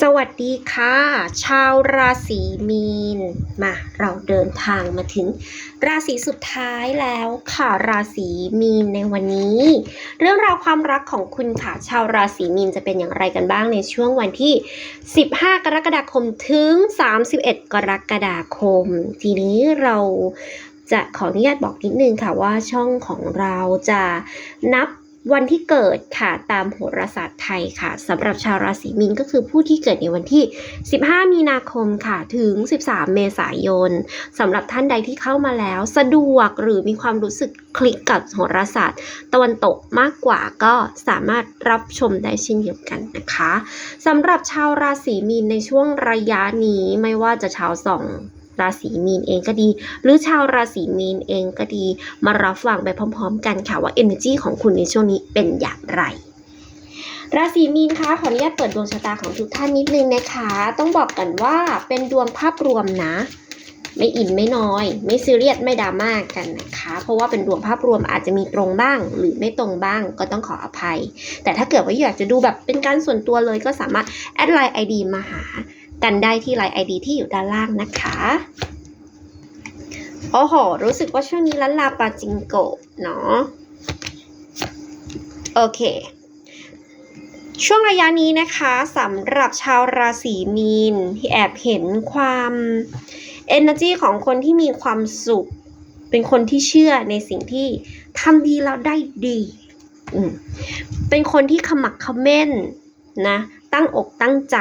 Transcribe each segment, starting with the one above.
สวัสดีค่ะ ชาวราศีมีน มาเราเดินทางมาถึง ราศีสุดท้ายแล้วค่ะราศีมีนในวันนี้ เรื่องราวความรักของคุณค่ะ ชาวราศีมีนจะเป็นอย่างไรกันบ้างในช่วงวันที่ 15 กรกฎาคมถึง 31 กรกฎาคม ทีนี้เราจะขออนุญาตบอกนิดนึงค่ะว่าช่องของเราจะนับ วันที่เกิดค่ะตามโหราศาสตร์ไทยค่ะสำหรับชาวราศีมีนก็คือผู้ที่เกิดในวันที่ 15 มีนาคมค่ะถึง 13 เมษายนสำหรับท่านใดที่เข้ามาแล้ว สะดวกหรือมีความรู้สึกคลิกกับโหราศาสตร์ ตะวันตกมากกว่าก็สามารถรับชมได้เช่นเดียวกันนะคะสำหรับชาวราศีมีนในช่วงระยะนี้ไม่ว่าจะชาวสอง ราศีมีนเองก็ดี หรือชาวราศีมีนเองก็ดี มารับฟังไปพร้อม ๆ กันค่ะว่า energy ของคุณในช่วงนี้เป็นอย่างไรราศีมีนคะขออนุญาตเปิดดวงชะตาของทุกท่านนิดนึงนะคะ ต้องบอกกันว่าเป็นดวงภาพรวมนะ ไม่อินไม่น้อย ไม่ซีเรียสไม่ดราม่ากันนะคะ เพราะว่าเป็นดวงภาพรวมอาจจะมีตรงบ้าง หรือไม่ตรงบ้างก็ต้องขออภัย แต่ถ้าเกิดว่าอยากจะดูแบบเป็นการส่วนตัวเลยก็สามารถแอดไลน์ ID มาหา กันได้ที่ไลน์ ID ที่อยู่ด้านล่างนะคะโอ้โห รู้สึกว่าช่วงนี้ลันลาปาจิงโกเนาะโอเค ช่วงระยะนี้นะคะสำหรับชาวราศีมีนที่แอบเห็นความ energy ของคนที่มีความสุข เป็นคนที่เชื่อในสิ่งที่ทำดีแล้วได้ดีเป็นคนที่ขมักขม้นนะ ตั้งอกตั้งใจ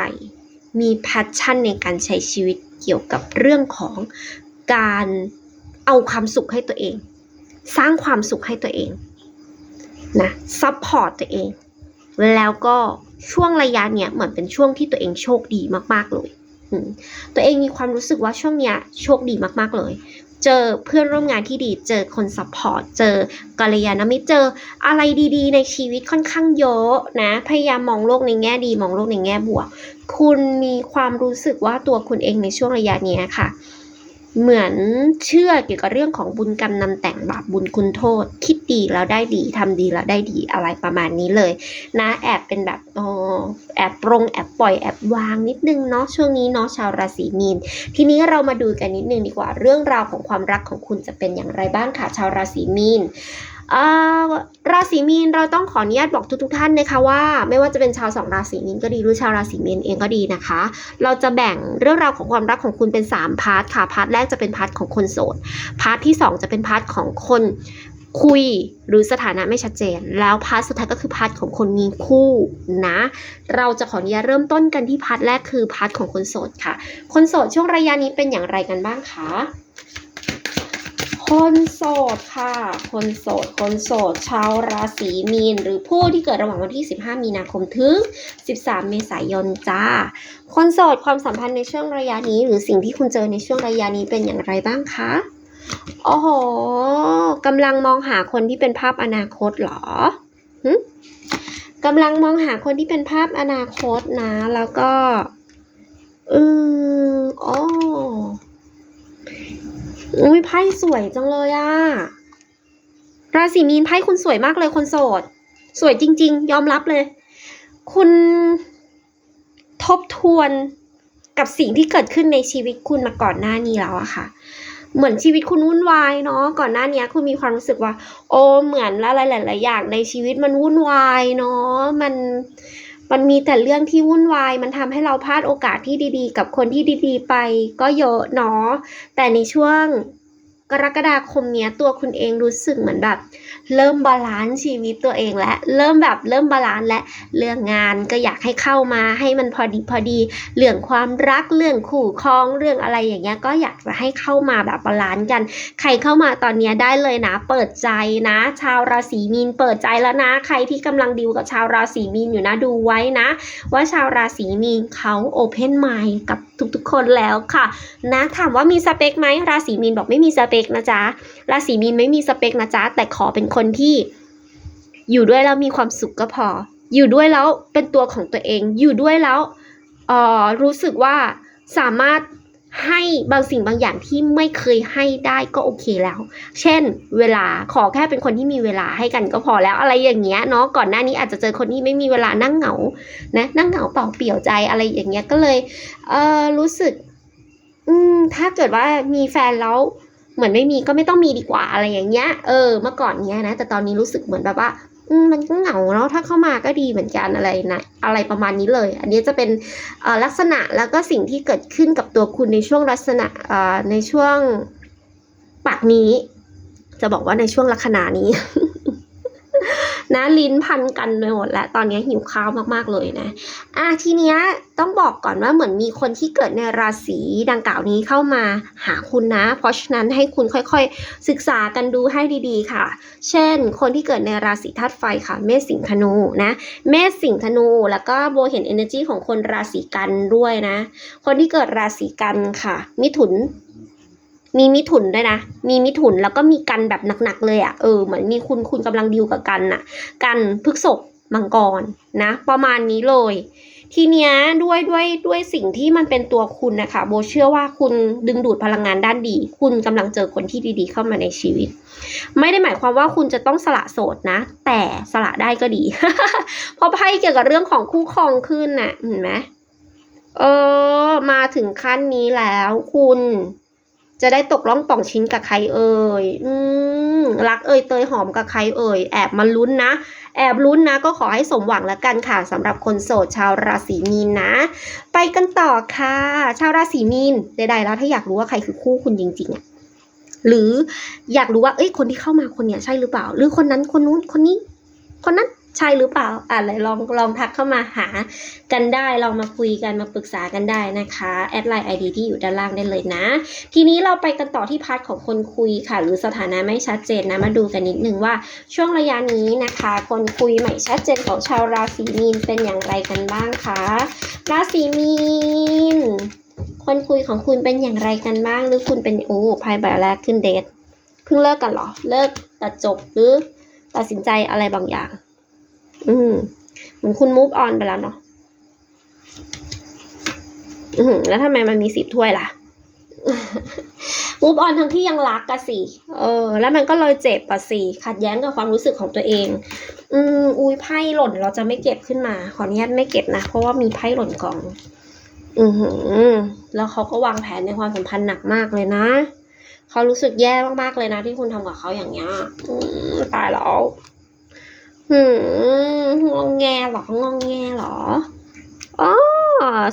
มีแพชชั่นในการใช้ชีวิตเกี่ยวกับเรื่องของการเอาความสุขให้ตัวเอง สร้างความสุขให้ตัวเองนะซัพพอร์ตตัวเอง แล้วก็ช่วงระยะเนี้ยเหมือนเป็นช่วงที่ตัวเองโชคดีมากๆเลย ตัวเองมีความรู้สึกว่าช่วงเนี้ยโชคดีมากๆเลย เจอเพื่อนร่วมงานที่ดี เจอคนซัพพอร์ต เจอกัลยาณมิตร เจออะไรดีๆ ในชีวิตค่อนข้างเยอะนะ พยายามมองโลกในแง่ดี มองโลกในแง่บวก คุณมีความรู้สึกว่าตัวคุณเองในช่วงระยะนี้ค่ะ เหมือนเชื่อเกี่ยวกับเรื่องของบุญกรรมนำแต่งบาปบุญคุณโทษ คิดดีแล้วได้ดีทำดีแล้วได้ดีอะไรประมาณนี้เลย นะแอบเป็นแบบอ๋อ แอบปรงแอบปล่อยแอบวางนิดนึงเนาะช่วงนี้เนาะชาวราศีมีน ทีนี้เรามาดูกันนิดนึงดีกว่าเรื่องราวของความรักของคุณจะเป็นอย่างไรบ้างค่ะชาวราศีมีนราศีมีนเราต้องขออนุญาตบอกทุกๆท่านนะคะว่า ไม่ว่าจะเป็นชาวสองราศีมีนก็ดีหรือชาวราศีมีนเองก็ดีนะคะ เราจะแบ่งเรื่องราวของความรักของคุณเป็น 3 พาร์ทค่ะพาร์ทแรกจะเป็นพาร์ทของคนโสดพาร์ทที่ 2 จะเป็นพาร์ทของคน คุยหรือสถานะไม่ชัดเจน แล้วพาร์ทสุดท้ายก็คือพาร์ทของคนมีคู่นะ เราจะขออนุญาตเริ่มต้นกันที่พาร์ทแรกคือพาร์ทของคนโสดค่ะ คนโสดช่วงระยะนี้เป็นอย่างไรกันบ้างคะคนโสดค่ะ คนโสด คนโสด ชาวราศีมีน หรือผู้ที่เกิดระหว่างวันที่ 15 มีนาคมถึง 13 เมษายนจ้า คนโสดความสัมพันธ์ในช่วงระยะนี้ หรือสิ่งที่คุณเจอในช่วงระยะนี้เป็นอย่างไรบ้างคะ โอ้โหกำลังมองหาคนที่เป็นภาพอนาคตเหรอหึกำลังมองหาคนที่เป็นภาพอนาคตนะ แล้วก็อืมโอ้อุ้ยไพ่สวยจังเลยอะราศีมีนไพ่คุณสวยมากเลยคนโสด สวยจริง ๆ ยอมรับเลย คุณทบทวนกับสิ่งที่เกิดขึ้นในชีวิตคุณมาก่อนหน้านี้แล้วอะค่ะ เหมือนชีวิตคุณวุ่นวายเนาะก่อนหน้านี้คุณมีความรู้สึกว่า โอ้เหมือนอะไรหลาย ๆ อย่างในชีวิตมันวุ่นวายเนาะมันมันมีแต่เรื่องที่วุ่นวาย มันทำให้เราพลาดโอกาสที่ดี ๆ กับคนที่ดี ๆ ไปก็เยอะเนาะแต่ในช่วง กรกฎาคมเนี้ยตัวคุณเองรู้สึกเหมือนแบบ เริ่มบาลานซ์ชีวิตตัวเองและเริ่มแบบเริ่มบาลานซ์และเรื่องงานก็อยากให้เข้ามาให้มันพอดีพอดี เรื่องความรักเรื่องคู่ครองเรื่องอะไรอย่างเงี้ยก็อยากจะให้เข้ามาแบบบาลานซ์กัน ใครเข้ามาตอนเนี้ยได้เลยนะ เปิดใจนะ ชาวราศีมีนเปิดใจแล้วนะ ใครที่กำลังดิวกับชาวราศีมีนอยู่นะดูไว้นะ ว่าชาวราศีมีนเขาโอเพนไมล์กับทุกๆคนแล้วค่ะนะถามว่ามีสเปคไหมราศีมีนบอกไม่มีสเปคนะจ๊ะราศีมีนไม่มีสเปคนะจ๊ะแต่ขอเป็นคนที่ อยู่ด้วยแล้วมีความสุขก็พอ อยู่ด้วยแล้วเป็นตัวของตัวเอง อยู่ด้วยแล้วเอ่อรู้สึกว่าสามารถให้บางสิ่งบางอย่างที่ไม่เคยให้ได้ก็โอเคแล้ว เช่น เวลาขอแค่เป็นคนที่มีเวลาให้กันก็พอแล้วอะไรอย่างเงี้ยเนาะก่อนหน้านี้อาจจะเจอคนที่ไม่มีเวลานั่งเหงานะนั่งเหงาเปล่าเปลี่ยวใจอะไรอย่างเงี้ยก็เลยเออรู้สึก อืมถ้าเกิดว่ามีแฟนแล้ว เหมือนไม่มีก็ไม่ต้องมีดีกว่าอะไรอย่างเงี้ย เออ เมื่อก่อนเนี้ยนะ แต่ตอนนี้รู้สึกเหมือนแบบว่ามันก็เหงาเนาะถ้าเข้ามาก็ดีเหมือนกันอะไรนะอะไรประมาณนี้เลย อันนี้จะเป็นลักษณะแล้วก็สิ่งที่เกิดขึ้นกับตัวคุณในช่วงลักษณะในช่วงปากนี้ จะบอกว่าในช่วงลัคนานี้ นะลิ้นพันกันไปหมดแล้วตอนนี้หิวข้าวมากๆเลยนะอะทีเนี้ยต้องบอกก่อนว่าเหมือนมีคนที่เกิดในราศีดังกล่าวนี้เข้ามาหาคุณนะ เพราะฉะนั้นให้คุณค่อยๆ ศึกษากันดูให้ดีๆค่ะ เช่น คนที่เกิดในราศีธาตุไฟค่ะ เมษสิงห์ธนูนะ เมษสิงห์ธนู แล้วก็โบเห็น energy ของคนราศีกันด้วยนะ คนที่เกิดราศีกันค่ะ มิถุน มีมิถุนด้วยนะ มีมิถุนแล้วก็มีกันแบบหนักๆเลยอะ่ะ เออ เหมือนมีคุณคุณกำลังดิวกับกันน่ะ กันพฤกษบมังกรนะ ประมาณนี้เลย ทีเนี้ยด้วยด้วยด้วยสิ่งที่มันเป็นตัวคุณนะคะ โบเชื่อว่าคุณดึงดูดพลังงานด้านดี คุณกำลังเจอคนที่ดีๆ เข้ามาในชีวิต ไม่ได้หมายความว่าคุณจะต้องสละโสดนะ แต่สละได้ก็ดี เพราะไพ่เกี่ยวกับเรื่องของคู่ครองขึ้นน่ะเห็นไหมเออ มาถึงขั้นนี้แล้วคุณ จะได้ตกล่องป่องชิ้นกับใครเอ่ย อืม รักเอ่ยเตยหอมกับใครเอ่ย แอบมาลุ้นนะ แอบลุ้นนะ ก็ขอให้สมหวังแล้วกันค่ะสำหรับคนโสดชาวราศีมีนนะ ไปกันต่อค่ะ ชาวราศีมีนใดๆแล้วถ้าอยากรู้ว่าใครคือคู่คุณจริงๆอะหรืออยากรู้ว่า เอ้ย คนที่เข้ามาคนเนี้ยใช่หรือเปล่า หรือคนนั้นคนนู้นคนนี้ คนนั้น ใช่หรือเปล่าอะเลยลองลองทักเข้ามาหากันได้ลองมาคุยกันมาปรึกษากันได้นะคะแอดไลน์ไอดีที่อยู่ด้านล่างได้เลยนะ ทีนี้เราไปกันต่อที่พาร์ทของคนคุยค่ะ หรือสถานะไม่ชัดเจนนะมาดูกันนิดนึงว่าช่วงระยะนี้นะคะ คนคุยไม่ชัดเจนของชาวราศีมีนเป็นอย่างไรกันบ้างคะราศีมีนคนคุยของคุณเป็นอย่างไรกันบ้าง หรือคุณเป็นโอ้ไพ่ใบแรกขึ้นเดทเพิ่งเลิกกันเหรอ เลิกตัดจบหรือตัดสินใจอะไรบางอย่าง อืมเหมือนคุณ move on ไปแล้วเนาะอือหือแล้วทำไมมันมีสิบถ้วยล่ะ move on ทั้งที่ยังรักกะสิเออ แล้วมันก็เลยเจ็บอะสิขัดแย้งกับความรู้สึกของตัวเอง อืมอุ้ยไพ่หล่นเราจะไม่เก็บขึ้นมา ขออนุญาตไม่เก็บนะ เพราะว่ามีไพ่หล่นกอง อือหือ แล้วเขาก็วางแผนในความสัมพันธ์หนักมากเลยนะ เขารู้สึกแย่มากๆเลยนะ ที่คุณทำกับเขาอย่างเงี้ยตายแล้ว หืมงงแงเหรองงแงเหรออ๋อ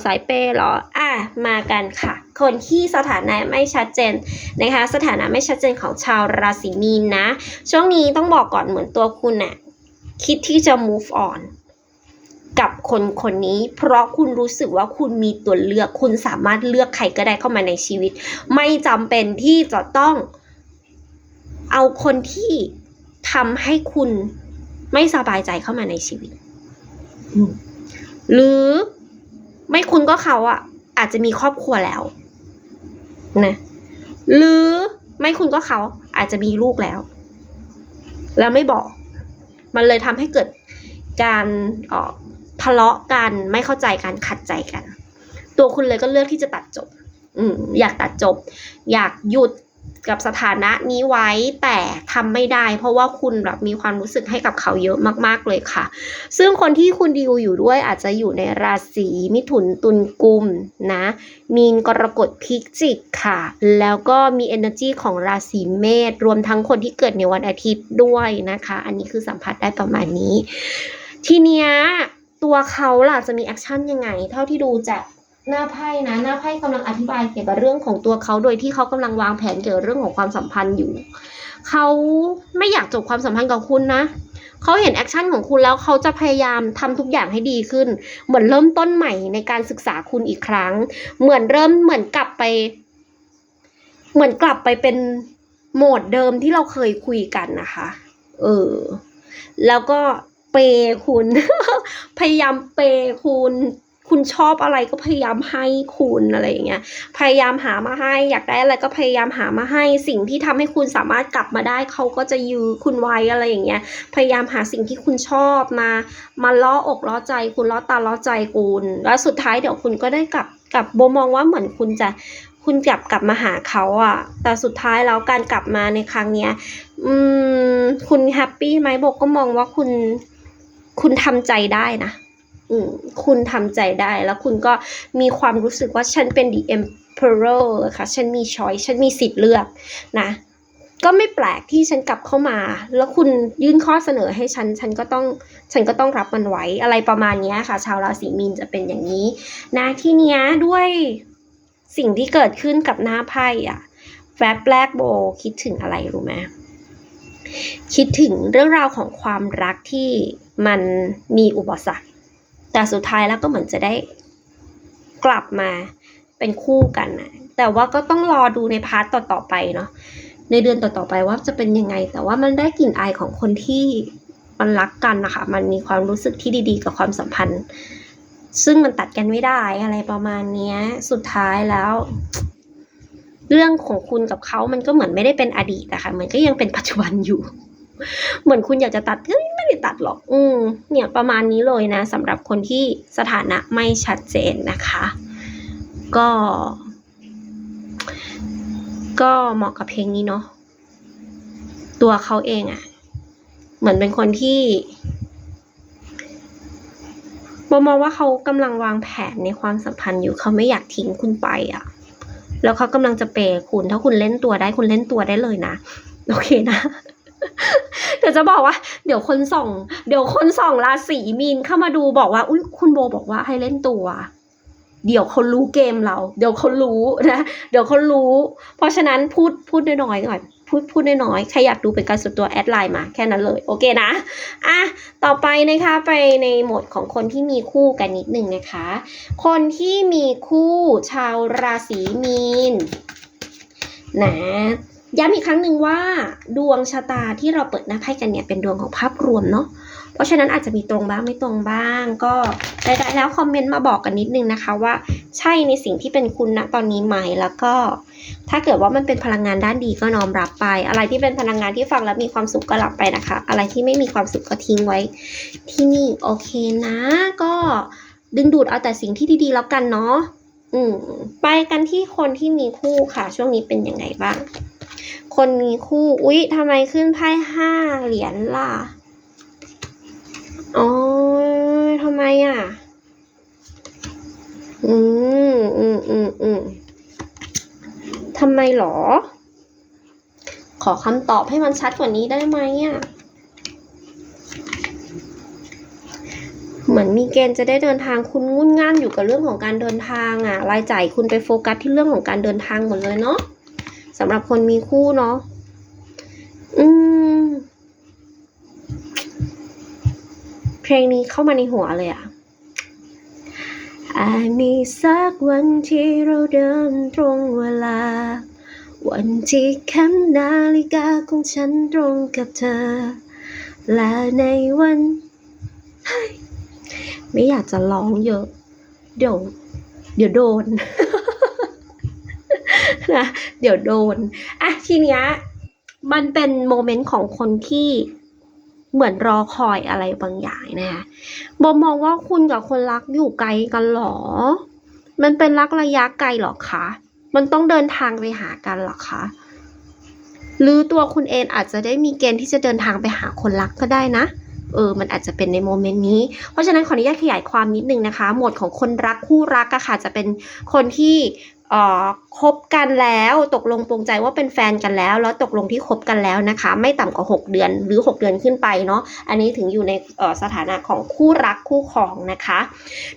สายเปย์เหรอ อะ มากันค่ะ คนที่สถานะไม่ชัดเจนนะคะ สถานะไม่ชัดเจนของชาวราศีมีนนะ ช่วงนี้ต้องบอกก่อนเหมือนตัวคุณน่ะ คิดที่จะ move on กับคนคนนี้ เพราะคุณรู้สึกว่าคุณมีตัวเลือก คุณสามารถเลือกใครก็ได้เข้ามาในชีวิต ไม่จำเป็นที่จะต้อง เอาคนที่ทำให้คุณ ไม่สบายใจเข้ามาในชีวิตอืมหรือไม่คุณก็เขาอะอาจจะมีครอบครัวแล้วนะหรือไม่คุณก็เขาอาจจะมีลูกแล้ว แล้วไม่บอก มันเลยทำให้เกิดการเอ่อทะเลาะกันไม่เข้าใจกันขัดใจกัน ตัวคุณเลยก็เลือกที่จะตัดจบ อืมอยากตัดจบ อยากหยุด กับสถานะนี้ไว้แต่ทำไม่ได้ เพราะว่าคุณแบบมีความรู้สึกให้กับเขาเยอะมาก ๆ เลยค่ะ ซึ่งคนที่คุณดีลอยู่ด้วยอาจจะอยู่ในราศีมิถุนตุลกุมนะ มีนกรกฎพิจิกค่ะ แล้วก็มี energy ของราศีเมษรวมทั้งคนที่เกิดในวันอาทิตย์ด้วยนะคะ อันนี้คือสัมผัสได้ประมาณนี้ ทีเนี้ยตัวเขาล่ะจะมีแอคชั่นยังไง เท่าที่ดูจาก หน้าไพ่นะหน้าไพ่กำลังอธิบายเกี่ยวกับเรื่องของตัวเขาโดยที่เขากำลังวางแผนเกี่ยวกับเรื่องของความสัมพันธ์อยู่เขาไม่อยากจบความสัมพันธ์กับคุณนะเขาเห็นแอคชั่นของคุณแล้วเขาจะพยายามทำทุกอย่างให้ดีขึ้น เหมือนเริ่มต้นใหม่ในการศึกษาคุณอีกครั้ง เหมือนเริ่มเหมือนกลับไป เหมือนกลับไปเป็นโหมดเดิมที่เราเคยคุยกันนะคะ เออ แล้วก็เปย์คุณ พยายามเปย์คุณ คุณชอบอะไรก็พยายามให้คุณอะไรอย่างเงี้ยพยายามหามาให้ อยากได้อะไรก็พยายามหามาให้ สิ่งที่ทำให้คุณสามารถกลับมาได้เขาก็จะยื้อคุณไว้อะไรอย่างเงี้ยพยายามหาสิ่งที่คุณชอบมามาล่ออกล่อใจ คุณล่อตาล่อใจคุณแล้วสุดท้ายเดี๋ยวคุณก็ได้กลับกลับโบมองว่าเหมือนคุณจะคุณกลับกลับมาหาเขาอะแต่สุดท้ายแล้วการกลับมาในครั้งเนี้ย อืม คุณแฮปปี้ไหมโบก็มองว่าคุณ คุณทำใจได้นะ คุณทำใจได้แล้วคุณก็มีความรู้สึกว่าฉันเป็น the emperor ค่ะฉันมี choice ฉันมีสิทธิ์เลือกนะก็ไม่แปลกที่ฉันกลับเข้ามา แล้วคุณยื่นข้อเสนอให้ฉัน ฉันก็ต้อง ฉันก็ต้องรับมันไว้ อะไรประมาณนี้ค่ะ ชาวราศีมีนจะเป็นอย่างนี้ นะที่เนี้ยด้วยสิ่งที่เกิดขึ้นกับหน้าไพ่อะแวบแรกโบคิดถึงอะไรรู้ไหมคิดถึงเรื่องราวของความรักที่มันมีอุปสรรค แต่สุดท้ายแล้วก็เหมือนจะได้กลับมาเป็นคู่กันนะแต่ว่าก็ต้องรอดูในพาร์ตต่อๆไปเนาะในเดือนต่อๆไปว่าจะเป็นยังไง แต่ว่ามันได้กลิ่นอายของคนที่มันรักกันนะคะ มันมีความรู้สึกที่ดี ๆ กับความสัมพันธ์ ซึ่งมันตัดกันไม่ได้อะไรประมาณนี้สุดท้ายแล้ว เรื่องของคุณกับเขามันก็เหมือนไม่ได้เป็นอดีตอะค่ะมันก็ยังเป็นปัจจุบันอยู่ เหมือนคุณอยากจะตัด ได้ตัดหรอก อืม เนี่ยประมาณนี้เลยนะสำหรับคนที่สถานะไม่ชัดเจนนะคะ ก็ ก็เหมาะกับเพลงนี้เนาะ ตัวเขาเองอะเหมือนเป็นคนที่บมองว่าเขากำลังวางแผนในความสัมพันธ์อยู่เขาไม่อยากทิ้งคุณไปอะแล้วเขากำลังจะเปย์คุณ ถ้าคุณเล่นตัวได้คุณเล่นตัวได้เลยนะ โอเคนะ เดี๋ยวจะบอกว่า เดี๋ยวคนส่อง เดี๋ยวคนส่องราศีมีนเข้ามาดูบอกว่า อุ้ยคุณโบบอกว่าให้เล่นตัว เดี๋ยวเขารู้เกมเรา เดี๋ยวเขารู้นะ เดี๋ยวเขารู้ เพราะฉะนั้นพูดพูดน้อยๆก่อนพูดพูดน้อยๆใครอยากดูเป็นการส่วนตัวแอดไลน์มาแค่นั้นเลย โอเคนะ อะ ต่อไปนะคะไปในโหมดของคนที่มีคู่กันนิดนึงนะคะ คนที่มีคู่ชาวราศีมีนนะ ย้ำอีกครั้งหนึ่งว่า ดวงชะตาที่เราเปิดหน้าไพ่กันเนี่ยเป็นดวงของภาพรวมเนาะเพราะฉะนั้นอาจจะมีตรงบ้างไม่ตรงบ้าง ก็ใดๆแล้วคอมเมนต์มาบอกกันนิดนึงนะคะว่า ใช่ในสิ่งที่เป็นคุณณตอนนี้ไหมแล้วก็ ถ้าเกิดว่ามันเป็นพลังงานด้านดีก็น้อมรับไป อะไรที่เป็นพลังงานที่ฟังแล้วมีความสุขก็รับไปนะคะ อะไรที่ไม่มีความสุขก็ทิ้งไว้ ที่นี่โอเคนะ ก็ดึงดูดเอาแต่สิ่งที่ดีๆแล้วกันเนาะอืมไปกันที่คนที่มีคู่ค่ะ ช่วงนี้เป็นยังไงบ้าง คนมีคู่ อุ๊ยทำไมขึ้นไพ่ห้าเหรียญล่ะ อ๋อทำไมอะ อืมอืมอืมอืมทำไมหรอ ขอคำตอบให้มันชัดกว่านี้ได้ไหมอะ เหมือนมีเกณฑ์จะได้เดินทางคุณงุ่นง่านอยู่กับเรื่องของการเดินทางอะ รายจ่ายคุณไปโฟกัสที่เรื่องของการเดินทางหมดเลยเนาะำหรับคนมีคู่เนาะอืม เพลงนี้เข้ามาในหัวเลยอะอาจมีสักวันที่เราเดินตรงเวลา วันที่เข็มนาฬิกาของฉันตรงกับเธอ และในวัน ไม่อยากจะร้องเยอะ เดี๋ยว เดี๋ยวโดน นะเดี๋ยวโดนอะทีเนี้ยมันเป็นโมเมนต์ของคนที่เหมือนรอคอยอะไรบางอย่างนะคะบอมมองว่าคุณกับคนรักอยู่ไกลกันหรอ มันเป็นรักระยะไกลหรอคะ มันต้องเดินทางไปหากันหรอคะ หรือตัวคุณเองอาจจะได้มีเกณฑ์ที่จะเดินทางไปหาคนรักก็ได้นะ เออ มันอาจจะเป็นในโมเมนต์นี้ เพราะฉะนั้นขออนุญาตขยายความนิดนึงนะคะ หมวดของคนรักคู่รักอะค่ะจะเป็นคนที่ คบกันแล้วตกลงปรงใจว่าเป็นแฟนกันแล้ว แล้วตกลงที่คบกันแล้วนะคะ ไม่ต่ำกว่า 6 เดือนหรือ 6 เดือนขึ้นไปเนาะอันนี้ถึงอยู่ในสถานะของคู่รักคู่ของนะคะ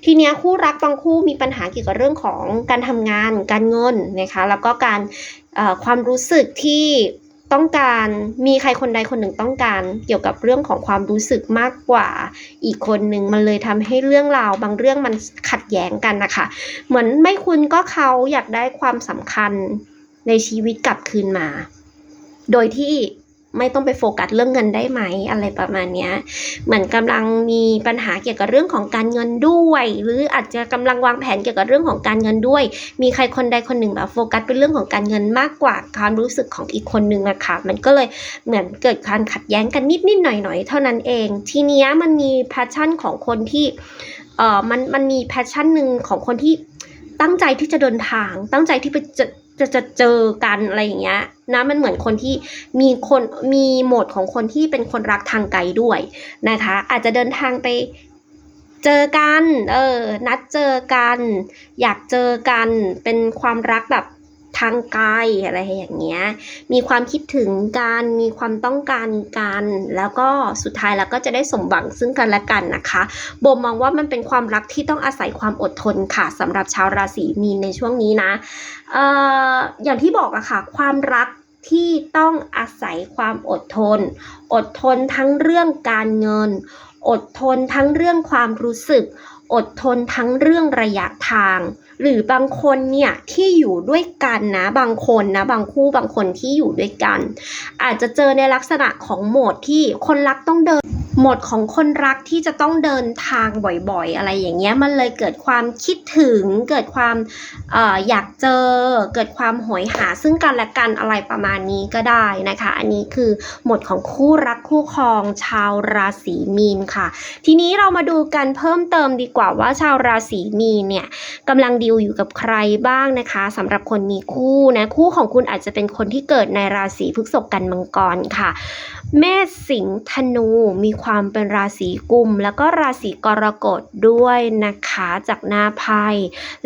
ทีเนี้ยคู่รักบางคู่มีปัญหาเกี่ยวกับเรื่องของการทำงาน การเงินนะคะ แล้วก็การความรู้สึกที่ ต้องการมีใครคนใดคนหนึ่งต้องการ เกี่ยวกับเรื่องของความรู้สึกมากกว่า อีกคนหนึ่งมันเลยทำให้เรื่องราวบางเรื่องมันขัดแย้งกันนะคะ เหมือนไม่คุณก็เขาอยากได้ความสำคัญในชีวิตกลับคืนมา โดยที่ ไม่ต้องไปโฟกัสเรื่องเงินได้ไหมอะไรประมาณนี้เหมือนกำลังมีปัญหาเกี่ยวกับเรื่องของการเงินด้วย หรืออาจจะกำลังวางแผนเกี่ยวกับเรื่องของการเงินด้วย มีใครคนใดคนหนึ่งแบบโฟกัสเป็นเรื่องของการเงินมากกว่าความรู้สึกของอีกคนนึงอะคะมันก็เลยเหมือนเกิดการขัดแย้งกันนิดนิดหน่อยหน่อยเท่านั้นเอง ทีนี้มันมีแพชชั่นของคนที่เออมันมันมีแพชชั่นหนึ่งของคนที่ตั้งใจที่จะเดินทาง ตั้งใจที่ไปจอ จะจะเจอกันอะไรอย่างเงี้ยนะมันเหมือนคนที่มีคนมีโหมดของคนที่เป็นคนรักทางไกลด้วยนะคะ อาจจะเดินทางไปเจอกัน เออ นัดเจอกัน อยากเจอกันเป็นความรักแบบ ทางไกลอะไรอย่างเงี้ย มีความคิดถึงกัน มีความต้องการกัน แล้วก็สุดท้ายแล้วก็จะได้สมหวังซึ่งกันและกันนะคะโบมองว่ามันเป็นความรักที่ต้องอาศัยความอดทนค่ะสำหรับชาวราศีมีนในช่วงนี้นะเอ่ออย่างที่บอกอะค่ะ ความรักที่ต้องอาศัยความอดทน อดทนทั้งเรื่องการเงิน อดทนทั้งเรื่องความรู้สึก อดทนทั้งเรื่องระยะทาง หรือบางคนเนี่ยที่อยู่ด้วยกันนะบางคนนะบางคู่บางคนที่อยู่ด้วยกัน อาจจะเจอในลักษณะของโหมดที่คนรักต้องเดินโหมดของคนรักที่จะต้องเดินทางบ่อยๆ อะไรอย่างเงี้ยมันเลยเกิดความคิดถึง เกิดความอออยากเจอ เกิดความโหยหาซึ่งกันและกันอะไรประมาณนี้ก็ได้นะคะ อันนี้คือโหมดของคู่รักคู่ครองชาวราศีมีนค่ะ ทีนี้เรามาดูกันเพิ่มเติมดีกว่าว่าชาวราศีมีนเนี่ยกำลังดีลอยู่กับใครบ้างนะคะสำหรับคนมีคู่นะคู่ของคุณอาจจะเป็นคนที่เกิดในราศีพฤษภกันมังกรค่ะเมษสิงห์ธนูมีความเป็นราศีกุม แล้วก็ราศีกรกฎด้วยนะคะจากหน้าไพ่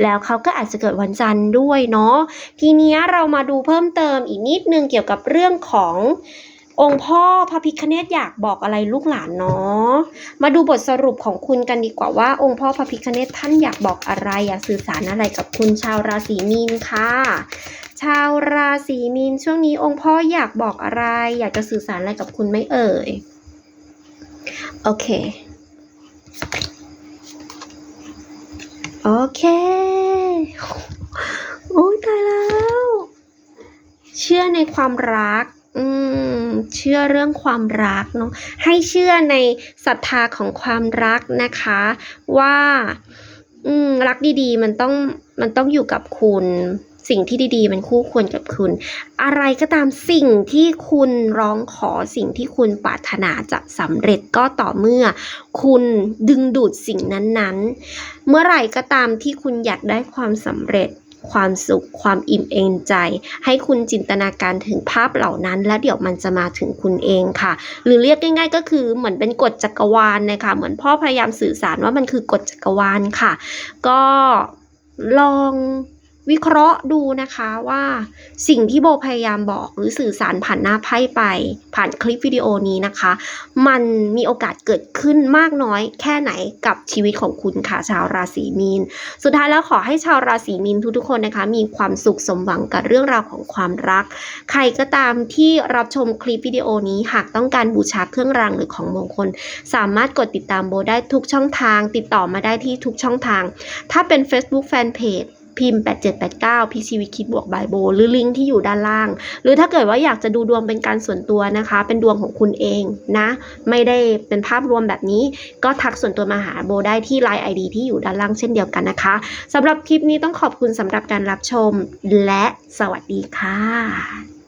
แล้วเขาก็อาจจะเกิดวันจันทร์ด้วยเนาะทีเนี้ยเรามาดูเพิ่มเติมอีกนิดนึงเกี่ยวกับเรื่องของ องค์พ่อพระพิคเนตอยากบอกอะไรลูกหลานเนาะมาดูบทสรุปของคุณกันดีกว่าว่า องค์พ่อพระพิคเนตท่านอยากบอกอะไรอยากสื่อสารอะไรกับคุณชาวราศีมีนค่ะชาวราศีมีนช่วงนี้องค์พ่ออยากบอกอะไร อยากจะสื่อสารอะไรกับคุณไม่เอ่ย โอเค โอเค โอ้ยตายแล้ว เชื่อในความรัก อืม เชื่อเรื่องความรักเนาะให้เชื่อในศรัทธาของความรักนะคะ ว่า อืม รักดีๆ มันต้องมันต้องอยู่กับคุณ สิ่งที่ดีๆ มันคู่ควรกับคุณ อะไรก็ตามสิ่งที่คุณร้องขอสิ่งที่คุณปรารถนาจะสำเร็จก็ต่อเมื่อ คุณดึงดูดสิ่งนั้นๆ เมื่อไหร่ก็ตามที่คุณอยากได้ความสำเร็จ ความสุข ความอิ่มเองใจ ให้คุณจินตนาการถึงภาพเหล่านั้น แล้วเดี๋ยวมันจะมาถึงคุณเองค่ะ หรือเรียกง่าย ๆ ก็คือเหมือนเป็นกฎจักรวาลนะคะเหมือนพ่อพยายามสื่อสารว่ามันคือกฎจักรวาลค่ะ ก็ลอง วิเคราะห์ดูนะคะว่าสิ่งที่โบพยายามบอกหรือสื่อสารผ่านหน้าไพ่ไป ผ่านคลิปวิดีโอนี้นะคะ มันมีโอกาสเกิดขึ้นมากน้อยแค่ไหนกับชีวิตของคุณค่ะชาวราศีมีน สุดท้ายแล้วขอให้ชาวราศีมีนทุกๆคนนะคะ มีความสุขสมหวังกับเรื่องราวของความรัก ใครก็ตามที่รับชมคลิปวิดีโอนี้หากต้องการบูชาเครื่องรางหรือของมงคล สามารถกดติดตามโบได้ทุกช่องทาง ติดต่อมาได้ที่ทุกช่องทาง ถ้าเป็น Facebook Fanpage พิมพ์ 8789พี่ชีวิตคิดบวกบายโบ หรือลิงก์ที่อยู่ด้านล่าง หรือถ้าเกิดว่าอยากจะดูดวงเป็นการส่วนตัวนะคะ เป็นดวงของคุณเองนะ ไม่ได้เป็นภาพรวมแบบนี้ ก็ทักส่วนตัวมาหาโบได้ที่ Line ID ที่อยู่ด้านล่างเช่นเดียวกันนะคะสำหรับคลิปนี้ต้องขอบคุณสำหรับการรับชมและสวัสดีค่ะ